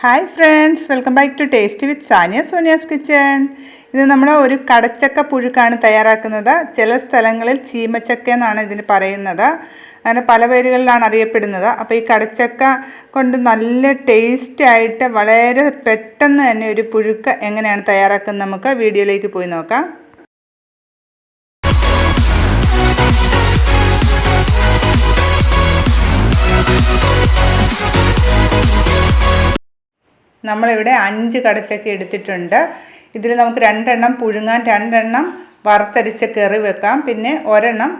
Hi friends welcome back to taste with Sania Sonia's kitchen ഇത് നമ്മൾ ഒരു കടച്ചക്ക പുഴുക്കാണ് തയ്യാറാക്കുന്നത്. ചില സ്ഥലങ്ങളിൽ ചീമച്ചക്ക എന്നാണ് ഇതിന് പറയുന്നത്. അങ്ങനെ പല പേരുകളിലാണ് അറിയപ്പെടുന്നത്. അപ്പോൾ ഈ കടച്ചക്ക കൊണ്ട് നല്ല ടേസ്റ്റ് ആയിട്ട് വളരെ പെട്ടെന്ന് തന്നെ ഒരു പുഴുക്ക് എങ്ങനെയാണ് തയ്യാറാക്കുന്നത് നമുക്ക് വീഡിയോയിലേക്ക് പോയി നോക്കാം. നമ്മളിവിടെ അഞ്ച് കടച്ചക്ക എടുത്തിട്ടുണ്ട്. ഇതിൽ നമുക്ക് രണ്ടെണ്ണം പുഴുങ്ങാൻ രണ്ടെണ്ണം വറുത്തരിച്ച കറി വെക്കാം. പിന്നെ ഒരെണ്ണം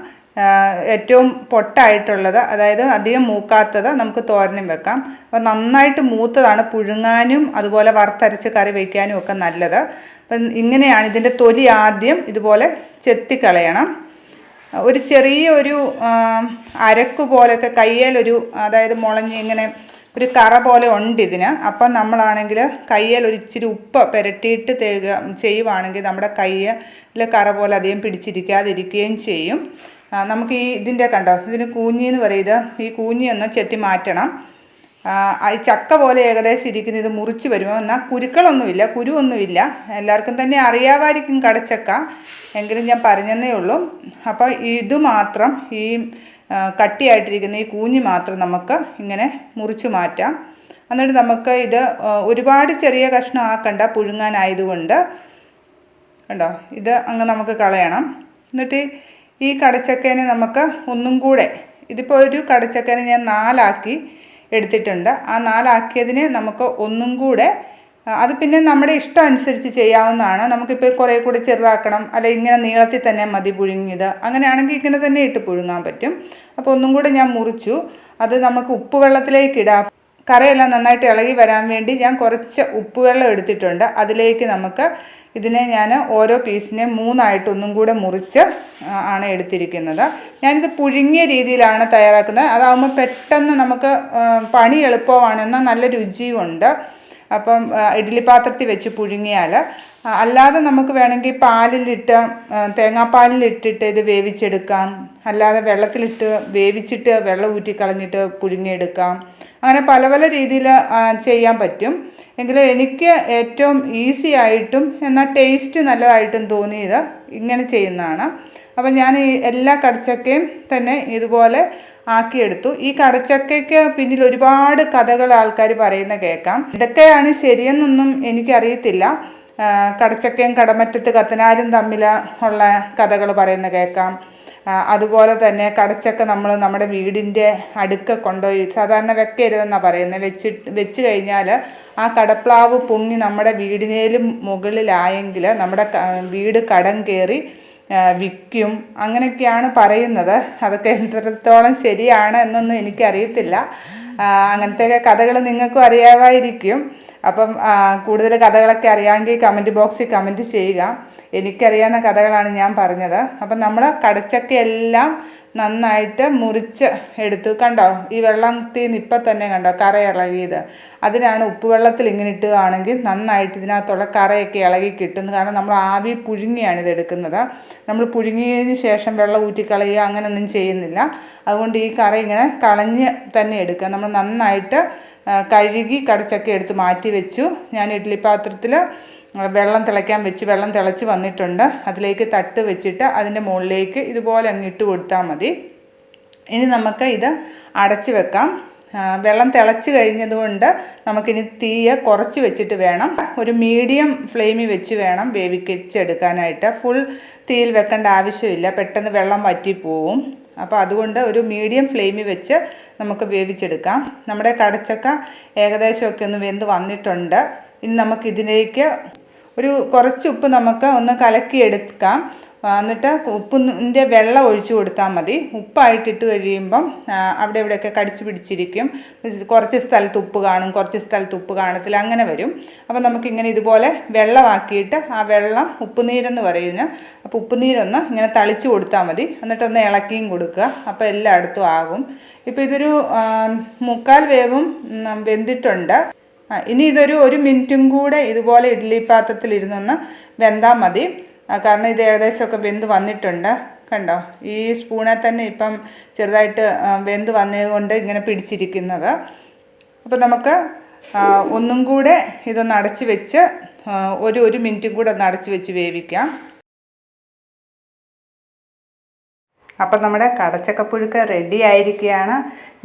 ഏറ്റവും പൊട്ടായിട്ടുള്ളത് അതായത് അധികം മൂക്കാത്തത് നമുക്ക് തോരനും വെക്കാം. അപ്പോൾ നന്നായിട്ട് മൂത്തതാണ് പുഴുങ്ങാനും അതുപോലെ വറുത്തരച്ച് കറി വയ്ക്കാനും ഒക്കെ നല്ലത്. അപ്പം ഇങ്ങനെയാണ് ഇതിന്റെ തൊലി ആദ്യം ഇതുപോലെ ചെത്തിക്കളയണം. ഒരു ചെറിയൊരു അരക്ക് പോലൊക്കെ കയ്യേലൊരു അതായത് മുളഞ്ഞ് ഇങ്ങനെ ഒരു കറ പോലെ ഉണ്ട് ഇതിന്. അപ്പം നമ്മളാണെങ്കിൽ കയ്യിൽ ഒരു ഇച്ചിരി ഉപ്പ് പുരട്ടിയിട്ട് തേക ചെയ്യുവാണെങ്കിൽ നമ്മുടെ കയ്യിൽ കറ പോലെ അധികം പിടിച്ചിരിക്കാതിരിക്കുകയും ചെയ്യും. നമുക്ക് ഈ ഇതിന്റെ കണ്ടോ? ഇതിന് കൂഞ്ഞി എന്ന് പറയുന്നത് ഈ കൂഞ്ഞി ഒന്ന് ചെത്തി മാറ്റണം. ഈ ചക്ക പോലെ ഏകദേശം ഇരിക്കുന്ന ഇത് മുറിച്ച് വരുമ്പോൾ എന്നാൽ കുരുക്കളൊന്നുമില്ല കുരുവൊന്നുമില്ല. എല്ലാവർക്കും തന്നെ അറിയാമായിരിക്കും കടച്ചക്ക. എങ്കിലും ഞാൻ പറഞ്ഞതേ ഉള്ളൂ. അപ്പോൾ ഇത് മാത്രം ഈ കട്ടിയായിട്ടിരിക്കുന്ന ഈ കൂഞ്ഞ് മാത്രം നമുക്ക് ഇങ്ങനെ മുറിച്ച് മാറ്റാം. എന്നിട്ട് നമുക്ക് ഇത് ഒരുപാട് ചെറിയ കഷ്ണം ആക്കണ്ട പുഴുങ്ങാനായതുകൊണ്ട്. കണ്ടോ? ഇത് അങ്ങ് നമുക്ക് കളയണം. എന്നിട്ട് ഈ കടച്ചക്കേനെ നമുക്ക് ഒന്നും കൂടെ ഇതിപ്പോൾ ഒരു കടച്ചക്കേനെ ഞാൻ നാലാക്കി എടുത്തിട്ടുണ്ട്. ആ നാലാക്കിയതിനെ നമുക്ക് ഒന്നും കൂടെ അത് പിന്നെ നമ്മുടെ ഇഷ്ടം അനുസരിച്ച് ചെയ്യാവുന്നതാണ്. നമുക്കിപ്പോൾ കുറേ കൂടി ചെറുതാക്കണം അല്ലെ ഇങ്ങനെ നീളത്തിൽ തന്നെ മതി പുഴുങ്ങിയത്. അങ്ങനെയാണെങ്കിൽ ഇങ്ങനെ തന്നെ ഇട്ട് പുഴുങ്ങാൻ പറ്റും. അപ്പോൾ ഒന്നും കൂടെ ഞാൻ മുറിച്ചു. അത് നമുക്ക് ഉപ്പ് വെള്ളത്തിലേക്ക് ഇടാം. കറിയെല്ലാം നന്നായിട്ട് ഇളകി വരാൻ വേണ്ടി ഞാൻ കുറച്ച് ഉപ്പുവെള്ളം എടുത്തിട്ടുണ്ട്. അതിലേക്ക് നമുക്ക് ഇതിനെ ഞാൻ ഓരോ പീസിനെ മൂന്നായിട്ട് ഒന്നും കൂടെ മുറിച്ച് ആണ് എടുത്തിരിക്കുന്നത്. ഞാനിത് പുഴുങ്ങിയ രീതിയിലാണ് തയ്യാറാക്കുന്നത്. അതാകുമ്പോൾ പെട്ടെന്ന് നമുക്ക് പണി എളുപ്പമാണെന്ന നല്ല രുചിയുമുണ്ട് അപ്പം ഇഡ്ഡലി പാത്രത്തിൽ വെച്ച് പുഴുങ്ങിയാൽ അല്ലാതെ നമുക്ക് വേണമെങ്കിൽ പാലിലിട്ട് തേങ്ങാപ്പാലിലിട്ടിട്ട് ഇത് വേവിച്ചെടുക്കാം. അല്ലാതെ വെള്ളത്തിലിട്ട് വേവിച്ചിട്ട് വെള്ളം ഊറ്റിക്കളഞ്ഞിട്ട് പുഴുങ്ങിയെടുക്കാം. അങ്ങനെ പല പല രീതിയിൽ ചെയ്യാൻ പറ്റും. എങ്കിലും എനിക്ക് ഏറ്റവും ഈസി ആയിട്ടും എന്നാൽ ടേസ്റ്റ് നല്ലതായിട്ടും തോന്നിയത് ഇങ്ങനെ ചെയ്യുന്നതാണ്. അപ്പം ഞാൻ ഈ എല്ലാ കടച്ചക്കയും തന്നെ ഇതുപോലെ ആക്കിയെടുത്തു. ഈ കടച്ചക്കയ്ക്ക് പിന്നിൽ ഒരുപാട് കഥകൾ ആൾക്കാർ പറയുന്ന കേൾക്കാം. ഇതൊക്കെയാണ് ശരിയെന്നൊന്നും എനിക്കറിയത്തില്ല. കടച്ചക്കയും കടമറ്റത്ത് കത്തനാരും തമ്മിൽ ഉള്ള കഥകൾ പറയുന്ന കേൾക്കാം. അതുപോലെ തന്നെ കടച്ചക്ക നമ്മൾ നമ്മുടെ വീടിന്റെ അടുക്ക കൊണ്ടുപോയി സാധാരണ വെക്കരുതെന്നാണ് പറയുന്നത്. വെച്ച് വെച്ച് കഴിഞ്ഞാൽ ആ കടപ്ലാവ് പൊങ്ങി നമ്മുടെ വീടിനേലും മുകളിലായെങ്കിൽ നമ്മുടെ വീട് കടം കയറി വിൽക്കും. അങ്ങനെയൊക്കെയാണ് പറയുന്നത്. അതൊക്കെ എത്രത്തോളം ശരിയാണ് എന്നൊന്നും എനിക്കറിയത്തില്ല. അങ്ങനത്തെ കഥകൾ നിങ്ങൾക്കും അറിയാമായിരിക്കും. അപ്പം കൂടുതൽ കഥകളൊക്കെ അറിയാമെങ്കിൽ കമന്റ് ബോക്സിൽ കമന്റ് ചെയ്യുക. എനിക്കറിയാവുന്ന കഥകളാണ് ഞാൻ പറഞ്ഞത്. അപ്പം നമ്മൾ കടച്ചക്കയെല്ലാം നന്നായിട്ട് മുറിച്ച് എടുത്തു കണ്ടോ? ഈ വെള്ളത്തിൽ നിന്ന് ഇപ്പം തന്നെ കണ്ടോ? കറ ഇളകിയത്. അതിനാണ് ഉപ്പുവെള്ളത്തിൽ ഇങ്ങനെ ഇട്ടുകയാണെങ്കിൽ നന്നായിട്ട് ഇതിനകത്തുള്ള കറയൊക്കെ ഇളകി കിട്ടുന്നു കാരണം നമ്മൾ ആവി പുഴുങ്ങിയാണ് ഇത് എടുക്കുന്നത്. നമ്മൾ പുഴുങ്ങിയതിന് ശേഷം വെള്ളം ഊറ്റിക്കളയുക അങ്ങനെയൊന്നും ചെയ്യുന്നില്ല. അതുകൊണ്ട് ഈ കറ ഇങ്ങനെ കളഞ്ഞ് തന്നെ എടുക്കുക. നമ്മൾ നന്നായിട്ട് കഴുകി കടച്ചൊക്കെ എടുത്ത് മാറ്റി വെച്ചു. ഞാൻ ഇഡ്ഡലി പാത്രത്തിൽ വെള്ളം തിളയ്ക്കാൻ വെച്ച് വെള്ളം തിളച്ച് വന്നിട്ടുണ്ട്. അതിലേക്ക് തട്ട് വെച്ചിട്ട് അതിന്റെ മുകളിലേക്ക് ഇതുപോലെ അങ്ങ് ഇട്ട് കൊടുത്താൽ മതി. ഇനി നമുക്ക് ഇത് അടച്ച് വെക്കാം. വെള്ളം തിളച്ച് കഴിഞ്ഞതുകൊണ്ട് നമുക്കിനി തീയെ കുറച്ച് വെച്ചിട്ട് വേണം. ഒരു മീഡിയം ഫ്ലെയിമിൽ വെച്ച് വേണം വേവിച്ചെടുക്കാനായിട്ട്. ഫുൾ തീയിൽ വെക്കേണ്ട ആവശ്യമില്ല. പെട്ടെന്ന് വെള്ളം വറ്റിപ്പോവും. അപ്പോൾ അതുകൊണ്ട് ഒരു മീഡിയം ഫ്ലെയിമിൽ വെച്ച് നമുക്ക് വേവിച്ചെടുക്കാം. നമ്മുടെ കടച്ചക്ക ഏകദേശമൊക്കെ ഒന്ന് വെന്ത് വന്നിട്ടുണ്ട്. ഇനി നമുക്കിതിലേക്ക് ഒരു കുറച്ച് ഉപ്പ് നമുക്ക് ഒന്ന് കലക്കിയെടുക്കാം. എന്നിട്ട് ഉപ്പിന്റെ വെള്ളം ഒഴിച്ചു കൊടുത്താൽ മതി. ഉപ്പായിട്ടിട്ട് കഴിയുമ്പം അവിടെ ഇവിടെയൊക്കെ കടിച്ചു പിടിച്ചിരിക്കും. കുറച്ച് സ്ഥലത്ത് ഉപ്പ് കാണും കുറച്ച് സ്ഥലത്ത് ഉപ്പ് കാണത്തില്ല അങ്ങനെ വരും. അപ്പോൾ നമുക്കിങ്ങനെ ഇതുപോലെ വെള്ളമാക്കിയിട്ട് ആ വെള്ളം ഉപ്പുനീരെന്ന് പറയുന്നത് അപ്പോൾ ഉപ്പുനീരൊന്ന് ഇങ്ങനെ തളിച്ചു കൊടുത്താൽ മതി. എന്നിട്ടൊന്ന് ഇളക്കിയും കൊടുക്കുക. അപ്പോൾ എല്ലായിടത്തും ആകും. ഇപ്പോൾ ഇതൊരു മുക്കാൽ വേവും വെന്തിട്ടുണ്ട്. ഇനി ഇതൊരു ഒരു മിനിറ്റും കൂടെ ഇതുപോലെ ഇഡ്ഡലി പാത്രത്തിൽ ഇരുന്നൊന്ന് വെന്താൽ മതി. കാരണം ഇത് ഏകദേശമൊക്കെ വെന്ത് വന്നിട്ടുണ്ട്. കണ്ടോ? ഈ സ്പൂണിൽ തന്നെ ഇപ്പം ചെറുതായിട്ട് വെന്ത് വന്നതുകൊണ്ട് ഇങ്ങനെ പിടിച്ചിരിക്കുന്നത്. അപ്പോൾ നമുക്ക് ഒന്നും കൂടെ ഇതൊന്ന് അടച്ച് വെച്ച് ഒരു ഒരു മിനിറ്റും കൂടെ ഒന്ന് അടച്ച് വെച്ച് വേവിക്കാം. അപ്പം നമ്മുടെ കടച്ചക്കപ്പുഴുക്ക് റെഡി ആയിരിക്കുകയാണ്.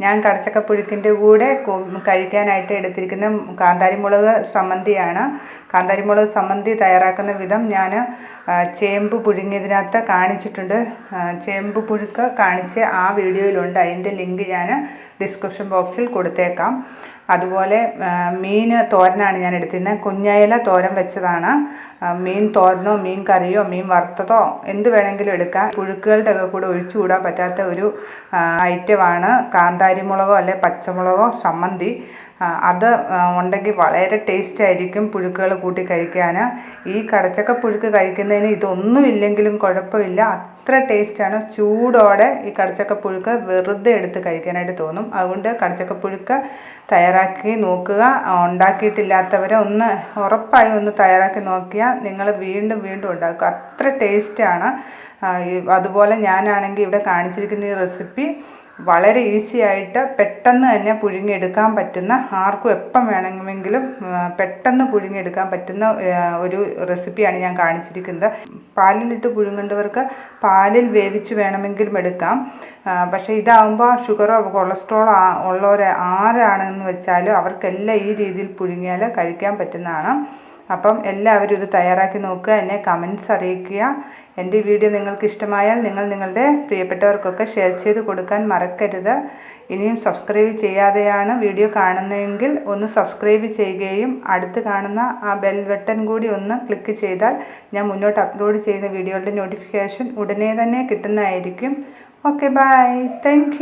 ഞാൻ കടച്ചക്കപ്പുഴുക്കിന്റെ കൂടെ കഴിക്കാനായിട്ട് എടുത്തിരിക്കുന്ന കാന്താരിമുളക് സമ്മന്തിയാണ് കാന്താരിമുളക് സമ്മന്തി തയ്യാറാക്കുന്ന വിധം ഞാൻ ചേമ്പ് പുഴുങ്ങിയതിനകത്ത് കാണിച്ചിട്ടുണ്ട്. ചേമ്പ് പുഴുക്ക് കാണിച്ച് ആ വീഡിയോയിലുണ്ട്. അതിന്റെ ലിങ്ക് ഞാൻ ഡിസ്ക്രിപ്ഷൻ ബോക്സിൽ കൊടുത്തേക്കാം. അതുപോലെ മീൻ തോരനാണ് ഞാൻ എടുത്തിരുന്നത്. കുഞ്ഞയില തോരൻ വെച്ചതാണ്. മീൻ തോരനോ മീൻ കറിയോ മീൻ വറുത്തതോ എന്ത് വേണമെങ്കിലും എടുക്കാം. പുഴുക്കുകളുടെ ഒക്കെ കൂടെ ഒഴിച്ചുകൂടാൻ പറ്റാത്ത ഒരു ഐറ്റമാണ് ഐറ്റമാണ് കാന്താരിമുളകോ അല്ലെ പച്ചമുളകോ ചമ്മന്തി അത് ഉണ്ടെങ്കിൽ വളരെ ടേസ്റ്റ് ആയിരിക്കും പുഴുക്കുകൾ കൂട്ടി കഴിക്കാൻ. ഈ കടച്ചക്ക പുഴുക്ക് കഴിക്കുന്നതിന് ഇതൊന്നും ഇല്ലെങ്കിലും കുഴപ്പമില്ല. അത്ര ടേസ്റ്റാണ് ചൂടോടെ ഈ കടച്ചക്ക പുഴുക്ക് വെറുതെ എടുത്ത് കഴിക്കാനായിട്ട് തോന്നും. അതുകൊണ്ട് കടച്ചക്ക പുഴുക്ക് തയ്യാറാക്കി നോക്കുക. ഉണ്ടാക്കിയിട്ടില്ലാത്തവരെ ഒന്ന് ഉറപ്പായി ഒന്ന് തയ്യാറാക്കി നോക്കിയാൽ നിങ്ങൾ വീണ്ടും വീണ്ടും ഉണ്ടാക്കുക. അത്ര ടേസ്റ്റാണ് അതുപോലെ ഞാനാണെങ്കിൽ ഇവിടെ കാണിച്ചിരിക്കുന്ന ഈ റെസിപ്പി വളരെ ഈസിയായിട്ട് പെട്ടെന്ന് തന്നെ പുഴുങ്ങിയെടുക്കാൻ പറ്റുന്ന ആർക്കും എപ്പം വേണമെങ്കിലും പെട്ടെന്ന് പുഴുങ്ങിയെടുക്കാൻ പറ്റുന്ന ഒരു റെസിപ്പിയാണ് ഞാൻ കാണിച്ചിരിക്കുന്നത്. പാലിലിട്ട് പുഴുങ്ങേണ്ടവർക്ക് പാലിൽ വേവിച്ച് വേണമെങ്കിലും എടുക്കാം. പക്ഷേ ഇതാകുമ്പോൾ ഷുഗറോ കൊളസ്ട്രോളോ ഉള്ളവരെ ആരാണെന്ന് വെച്ചാലും അവർക്കെല്ലാം ഈ രീതിയിൽ പുഴുങ്ങിയാൽ കഴിക്കാൻ പറ്റുന്നതാണ്. അപ്പം എല്ലാവരും ഇത് തയ്യാറാക്കി നോക്കുക എന്നെ കമൻസ് അറിയിക്കുക. എന്റെ വീഡിയോ നിങ്ങൾക്ക് ഇഷ്ടമായാൽ നിങ്ങൾ നിങ്ങളുടെ പ്രിയപ്പെട്ടവർക്കൊക്കെ ഷെയർ ചെയ്ത് കൊടുക്കാൻ മറക്കരുത്. ഇനിയും സബ്സ്ക്രൈബ് ചെയ്യാതെയാണ് വീഡിയോ കാണുന്നതെങ്കിൽ ഒന്ന് സബ്സ്ക്രൈബ് ചെയ്യുകയും അടുത്ത് കാണുന്ന ആ ബെൽ ബട്ടൺ കൂടി ഒന്ന് ക്ലിക്ക് ചെയ്താൽ ഞാൻ മുന്നോട്ട് അപ്ലോഡ് ചെയ്യുന്ന വീഡിയോകളുടെ നോട്ടിഫിക്കേഷൻ ഉടനെ തന്നെ കിട്ടുന്നതായിരിക്കും. Okay bye thank